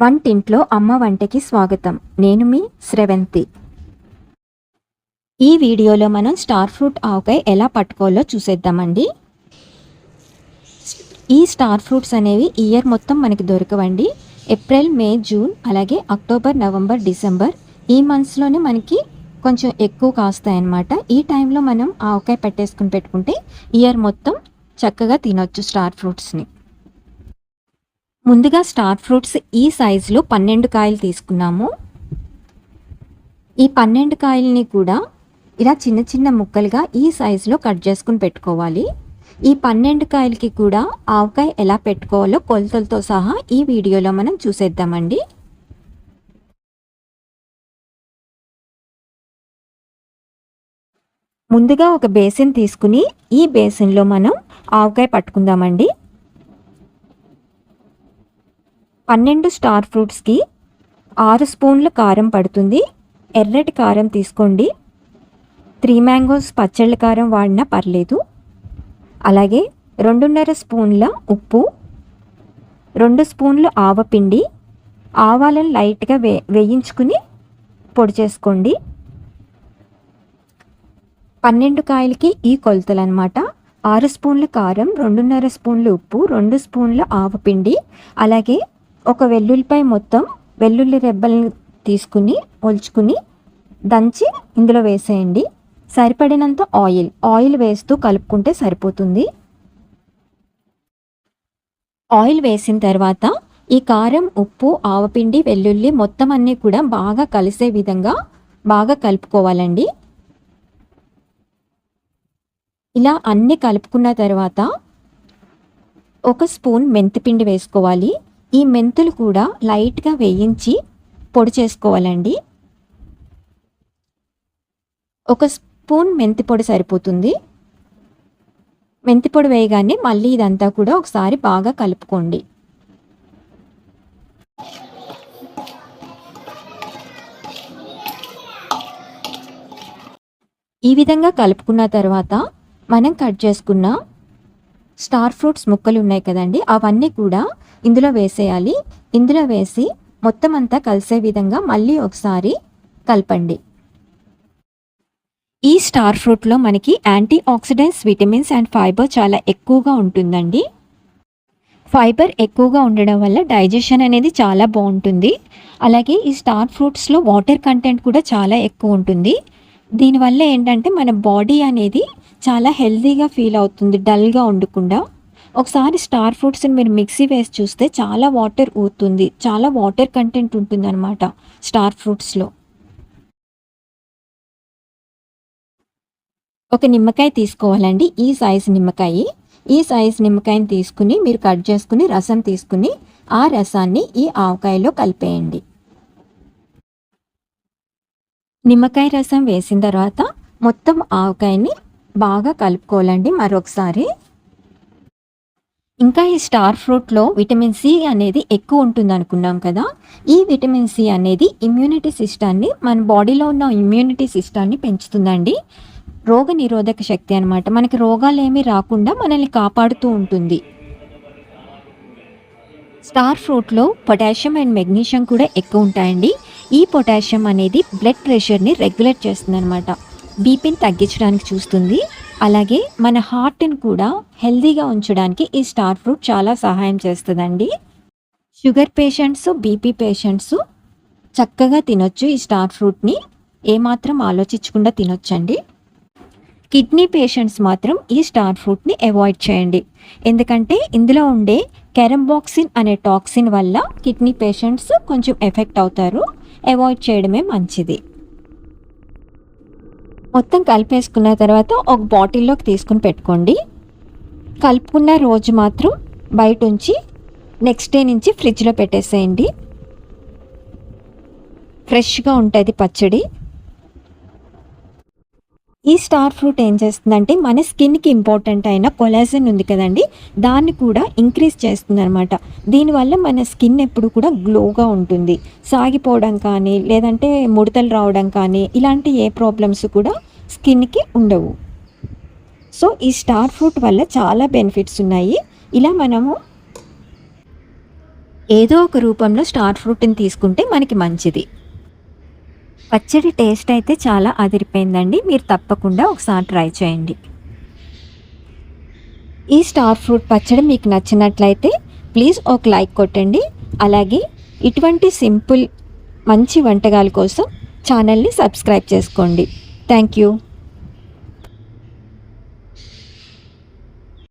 వంటింట్లో అమ్మ వంటకి స్వాగతం. నేను మీ శ్రవంతి. ఈ వీడియోలో మనం స్టార్ ఫ్రూట్ ఆవకాయ ఎలా పట్టుకోవాలో చూసేద్దామండి. ఈ స్టార్ ఫ్రూట్స్ అనేవి ఇయర్ మొత్తం మనకి దొరకవండి. ఏప్రిల్ మే జూన్ అలాగే అక్టోబర్ నవంబర్ డిసెంబర్ ఈ మంత్స్లోనే మనకి కొంచెం ఎక్కువ కాస్తాయి అన్నమాట ఈ టైంలో మనం ఆవకాయ పెట్టేసుకుని పెట్టుకుంటే ఇయర్ మొత్తం చక్కగా తినొచ్చు స్టార్ ఫ్రూట్స్ని. ముందుగా స్టార్ ఫ్రూట్స్ ఈ సైజులో పన్నెండు కాయలు తీసుకున్నాము. ఈ పన్నెండు కాయల్ని కూడా ఇలా చిన్న చిన్న ముక్కలుగా ఈ సైజులో కట్ చేసుకుని పెట్టుకోవాలి. ఈ పన్నెండు కాయలకి కూడా ఆవకాయ ఎలా పెట్టుకోవాలో కొలతలతో సహా ఈ వీడియోలో మనం చూసేద్దామండి. ముందుగా ఒక బేసిన్ తీసుకుని ఈ బేసిన్లో మనం ఆవకాయ పట్టుకుందామండి. పన్నెండు స్టార్ ఫ్రూట్స్కి ఆరు స్పూన్ల కారం పడుతుంది. ఎర్రటి కారం తీసుకోండి. త్రీ మ్యాంగోస్ పచ్చళ్ళ కారం వాడినా పర్లేదు. అలాగే రెండున్నర స్పూన్ల ఉప్పు రెండు స్పూన్లు ఆవపిండి ఆవాలను లైట్గా వే వేయించుకుని పొడి చేసుకోండి. పన్నెండు కాయలకి ఈ కొలతలు అనమాట ఆరు స్పూన్ల కారం రెండున్నర స్పూన్ల ఉప్పు రెండు స్పూన్ల ఆవపిండి అలాగే ఒక వెల్లుల్లిపై మొత్తం వెల్లుల్లి రెబ్బల్ని తీసుకుని ఒలుచుకుని దంచి ఇందులో వేసేయండి. సరిపడినంత ఆయిల్ ఆయిల్ వేస్తూ కలుపుకుంటే సరిపోతుంది. ఆయిల్ వేసిన తర్వాత ఈ కారం ఉప్పు ఆవపిండి వెల్లుల్లి మొత్తం అన్నీ కూడా బాగా కలిసే విధంగా బాగా కలుపుకోవాలండి. ఇలా అన్నీ కలుపుకున్న తర్వాత ఒక స్పూన్ మెంతిపిండి వేసుకోవాలి. ఈ మెంతులు కూడా లైట్గా వేయించి పొడి చేసుకోవాలండి. ఒక స్పూన్ మెంతి పొడి సరిపోతుంది. మెంతి పొడి వేయగానే మళ్ళీ ఇదంతా కూడా ఒకసారి బాగా కలుపుకోండి. ఈ విధంగా కలుపుకున్న తర్వాత మనం కట్ చేసుకున్న స్టార్ ఫ్రూట్స్ ముక్కలు ఉన్నాయి కదండి అవన్నీ కూడా ఇందులో వేసేయాలి. ఇందులో వేసి మొత్తం అంతా కలిసే విధంగా మళ్ళీ ఒకసారి కలపండి. ఈ స్టార్ ఫ్రూట్లో మనకి antioxidants vitamins and fibre చాలా ఎక్కువగా ఉంటుందండి. ఫైబర్ ఎక్కువగా ఉండడం వల్ల డైజెషన్ అనేది చాలా బాగుంటుంది. అలాగే ఈ స్టార్ ఫ్రూట్స్లో వాటర్ కంటెంట్ కూడా చాలా ఎక్కువ ఉంటుంది. దీనివల్ల ఏంటంటే మన బాడీ అనేది చాలా హెల్తీగా ఫీల్ అవుతుంది డల్గా ఉండకుండా. ఒకసారి స్టార్ ఫ్రూట్స్ని మీరు మిక్సీ వేసి చూస్తే చాలా వాటర్ ఊతుంది చాలా వాటర్ కంటెంట్ ఉంటుంది అనమాట స్టార్ ఫ్రూట్స్లో ఒక నిమ్మకాయ తీసుకోవాలండి. ఈ సైజ్ నిమ్మకాయ. ఈ సైజ్ నిమ్మకాయని తీసుకుని మీరు కట్ చేసుకుని రసం తీసుకుని ఆ రసాన్ని ఈ ఆవకాయలో కలిపేయండి. నిమ్మకాయ రసం వేసిన తర్వాత మొత్తం ఆవకాయని బాగా కలుపుకోవాలండి మరొకసారి. ఇంకా ఈ స్టార్ ఫ్రూట్లో విటమిన్ సి అనేది ఎక్కువ ఉంటుంది అనుకున్నాం కదా. ఈ విటమిన్ సి అనేది ఇమ్యూనిటీ సిస్టాన్ని మన బాడీలో ఉన్న ఇమ్యూనిటీ సిస్టాన్ని పెంచుతుందండి. రోగ నిరోధక శక్తి అనమాట మనకి రోగాలు ఏమీ రాకుండా మనల్ని కాపాడుతూ ఉంటుంది. స్టార్ ఫ్రూట్లో పొటాషియం అండ్ మెగ్నీషియం కూడా ఎక్కువ ఉంటాయండి. ఈ పొటాషియం అనేది బ్లడ్ ప్రెషర్ని రెగ్యులేట్ చేస్తుంది అనమాట బీపీని తగ్గించడానికి చూస్తుంది. అలాగే మన హార్ట్ని కూడా హెల్తీగా ఉంచడానికి ఈ స్టార్ ఫ్రూట్ చాలా సహాయం చేస్తుందండి. షుగర్ పేషెంట్స్ బీపీ పేషెంట్స్ చక్కగా తినొచ్చు ఈ స్టార్ ఫ్రూట్ని ఏమాత్రం ఆలోచించకుండా తినొచ్చండి. కిడ్నీ పేషెంట్స్ మాత్రం ఈ స్టార్ ఫ్రూట్ని అవాయిడ్ చేయండి. ఎందుకంటే ఇందులో ఉండే కెరంబాక్సిన్ అనే టాక్సిన్ వల్ల కిడ్నీ పేషెంట్స్ కొంచెం ఎఫెక్ట్ అవుతారు. అవాయిడ్ చేయడమే మంచిది. మొత్తం కలిపేసుకున్న తర్వాత ఒక బాటిల్లోకి తీసుకుని పెట్టుకోండి. కలుపుకున్న రోజు మాత్రం బయట ఉంచి నెక్స్ట్ డే నుంచి ఫ్రిడ్జ్లో పెట్టేసేయండి. ఫ్రెష్గా ఉంటుంది పచ్చడి. ఈ స్టార్ ఫ్రూట్ ఏం చేస్తుందంటే మన స్కిన్కి ఇంపార్టెంట్ అయిన కొలాజన్ ఉంది కదండి దాన్ని కూడా ఇంక్రీజ్ చేస్తుంది అనమాట దీనివల్ల మన స్కిన్ ఎప్పుడు కూడా గ్లోగా ఉంటుంది. సాగిపోవడం కానీ లేదంటే ముడతలు రావడం కానీ ఇలాంటి ఏ ప్రాబ్లమ్స్ కూడా స్కిన్కి ఉండవు. సో ఈ స్టార్ ఫ్రూట్ వల్ల చాలా బెనిఫిట్స్ ఉన్నాయి. ఇలా మనము ఏదో ఒక రూపంలో స్టార్ ఫ్రూట్ని తీసుకుంటే మనకి మంచిది. పచ్చడి టేస్ట్ అయితే చాలా అదిరిపోయిందండి. మీరు తప్పకుండా ఒకసారి ట్రై చేయండి. ఈ స్టార్ ఫ్రూట్ పచ్చడి మీకు నచ్చినట్లయితే ప్లీజ్ ఒక లైక్ కొట్టండి. అలాగే ఇటువంటి సింపుల్ మంచి వంటకాల కోసం ఛానల్ని సబ్స్క్రైబ్ చేసుకోండి. Thank you.